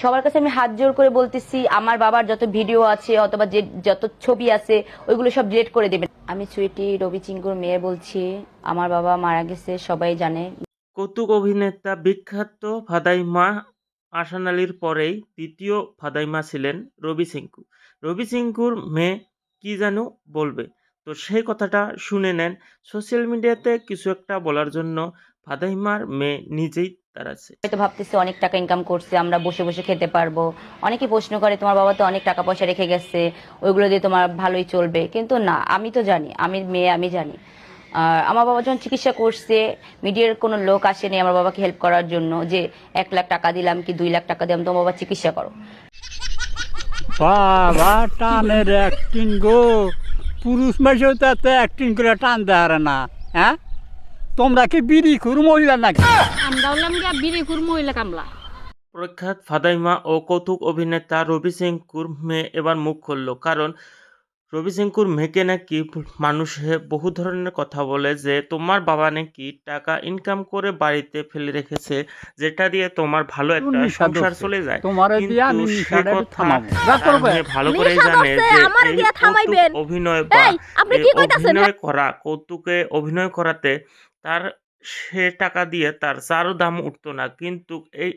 সবার কাছে আমি হাত জোর করে বলতেছি, আমার বাবার যত ভিডিও আছে অথবা যে যত ছবি আছে, ওইগুলো সব ডিলিট করে দেবেন। আমি সুইটি, রবি চিঙ্কুর মেয়ে বলছি, আমার বাবা মারা গেছে, সবাই জানে। কৌতুক অভিনেতা বিখ্যাত ফাদাইমা আসান আলীর পরেই দ্বিতীয় ফাদাইমা ছিলেন রবি সিংকু রবি সিংকুর মেয়ে কি যেন বলবে? তো সেই কথাটা শুনে নেন। সোশ্যাল মিডিয়াতে কিছু একটা বলার জন্য ফাদাইমার মেয়ে নিজেই হয়তো ভাবতেছি অনেক টাকা ইনকাম করছে আমরা বসে বসে খেতে পারব। অনেকে প্রশ্ন করে তোমার বাবা তো অনেক টাকা পয়সা রেখে গেছে ওইগুলো দিয়ে তোমার ভালোই চলবে। কিন্তু না আমি তো জানি আমি মেয়ে আমি জানি। আর আমার বাবা যখন চিকিৎসা করছে মিডিয়ার কোনো লোক আসেনি আমার বাবাকে হেল্প করার জন্য যে এক লাখ টাকা দিলাম কি দুই লাখ টাকা দিলাম তোমার বাবা চিকিৎসা করো? বাবা টানের অ্যাক্টিং গো। পুরুষ মাসেও তো এত অ্যাক্টিং করে টান দেয় না হ্যাঁ? তোমরা কি বিড়ি খুর মহিলা নাকি? আমরা হলাম গিয়া বিরিকুর মহিলা কামলা। প্রখ্যাত ফাদাইমা ও কৌতুক অভিনেতা রবি সিংকুর মেয়ে এবার মুখ খুলল কারণ রবি সিংকুর মেয়েকে নাকি মানুষে বহু ধরনের কথা বলে যে তোমার বাবা নাকি টাকা ইনকাম করে বাড়িতে ফেলে রেখেছে যেটা দিয়ে তোমার ভালো একটা সংসার চলে যায়। তোমার কিন্তু সে কথা ভালো করে জানে যে বা অভিনয় করা কৌতুকে অভিনয় করাতে তার সে টাকা দিয়ে তার চারও দাম উঠতো না। কিন্তু এই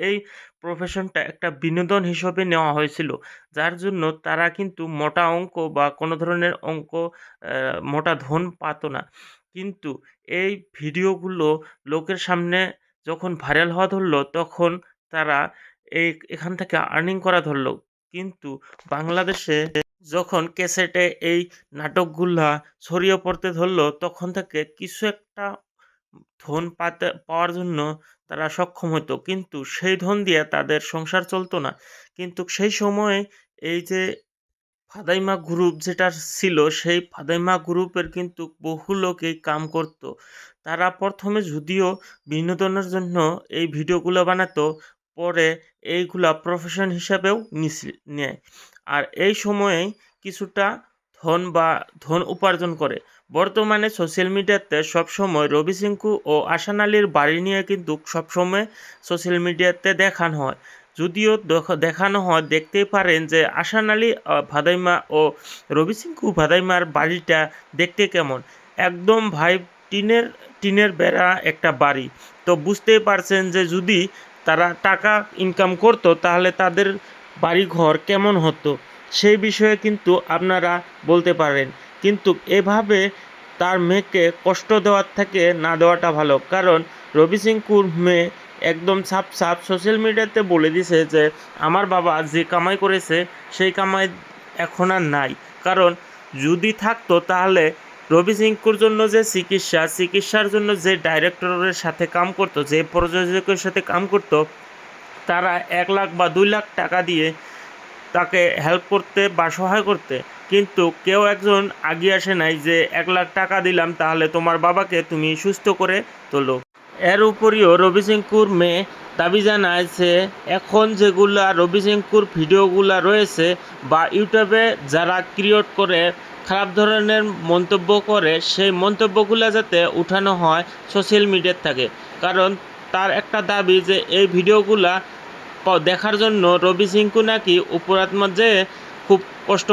এই প্রফেশনটা একটা বিনোদন হিসেবে নেওয়া হয়েছিল। যার জন্য তারা কিন্তু মোটা অঙ্ক বা কোনো ধরনের অঙ্ক মোটা ধন পাতো না। কিন্তু এই ভিডিওগুলো লোকের সামনে যখন ভাইরাল হওয়া ধরলো, তখন তারা এই, এখান থেকে আর্নিং করা ধরলো। কিন্তু বাংলাদেশে যখন ক্যাসেটে এই নাটকগুলা ছড়িয়ে পড়তে ধরলো, তখন থেকে কিছু একটা ধন পাতে, পাওয়ার জন্য তারা সক্ষম হতো কিন্তু সেই ধন দিয়ে তাদের সংসার চলতো না। কিন্তু সেই সময়ে এই যে ফাদাইমা গ্রুপ যেটা ছিল, সেই ফাদাইমা গ্রুপের কিন্তু বহু লোকেই কাম করত। তারা প্রথমে যদিও বিনোদনের জন্য এই ভিডিওগুলো বানাতো পরে এইগুলা প্রফেশন হিসাবেও নেয়। আর এই সময়ে কিছুটা ধন বা ধন উপার্জন করে। বর্তমানে সোশ্যাল মিডিয়াতে সবসময় রবি সিংকু ও আসান আলীর বাড়ি নিয়ে কিন্তু সবসময় সোশ্যাল মিডিয়াতে দেখানো হয়। যদিও দেখ- দেখানো হয়, দেখতেই পারেন যে আসান আলী ভাদাইমা ও রবি সিংকু ভাদাইমার বাড়িটা দেখতে কেমন? একদম ভাই টিনের টিনের বেড়া একটা বাড়ি। তো বুঝতেই পারছেন যে যদি তারা টাকা ইনকাম করতো, তাহলে তাদের বাড়িঘর কেমন হতো? সেই বিষয়ে কিন্তু আপনারা বলতে পারেন। কিন্তু এভাবে তার মেয়েকে কষ্ট দেওয়ার থেকে না দেওয়াটা ভালো। কারণ রবি সিংকুর মেয়ে একদম সাপ সাপ সোশ্যাল মিডিয়াতে বলে দিছে যে, আমার বাবা যে কামাই করেছে, সেই কামাই এখন আর নাই। কারণ যদি থাকতো তাহলে রবি সিংকুর জন্য যে চিকিৎসা, চিকিৎসার জন্য যে ডাইরেক্টরের সাথে কাম করতো, যে প্রযোজকের সাথে কাম করতো, তারা এক লাখ বা দুই লাখ টাকা দিয়ে তাকে হেল্প করতে বা সহায় করতে। কিন্তু কেউ একজন আগিয়ে আসে নাই যে, এক লাখ টাকা দিলাম, তাহলে তোমার বাবাকে তুমি সুস্থ করে তোলো। এর উপরিও রবি সিংকুর মেয়ে দাবি জানায় যে এখন যেগুলা রবি সিংকুর ভিডিওগুলা রয়েছে বা ইউটিউবে যারা ক্রিয়েট করে, খারাপ ধরনের মন্তব্য করে, সেই মন্তব্যগুলো যাতে উঠানো হয় সোশ্যাল মিডিয়ার থেকে। কারণ তার একটা দাবি যে এই ভিডিওগুলা দেখার জন্য রবি সিংকু নাকি উপরাত্মা যে খুব কষ্ট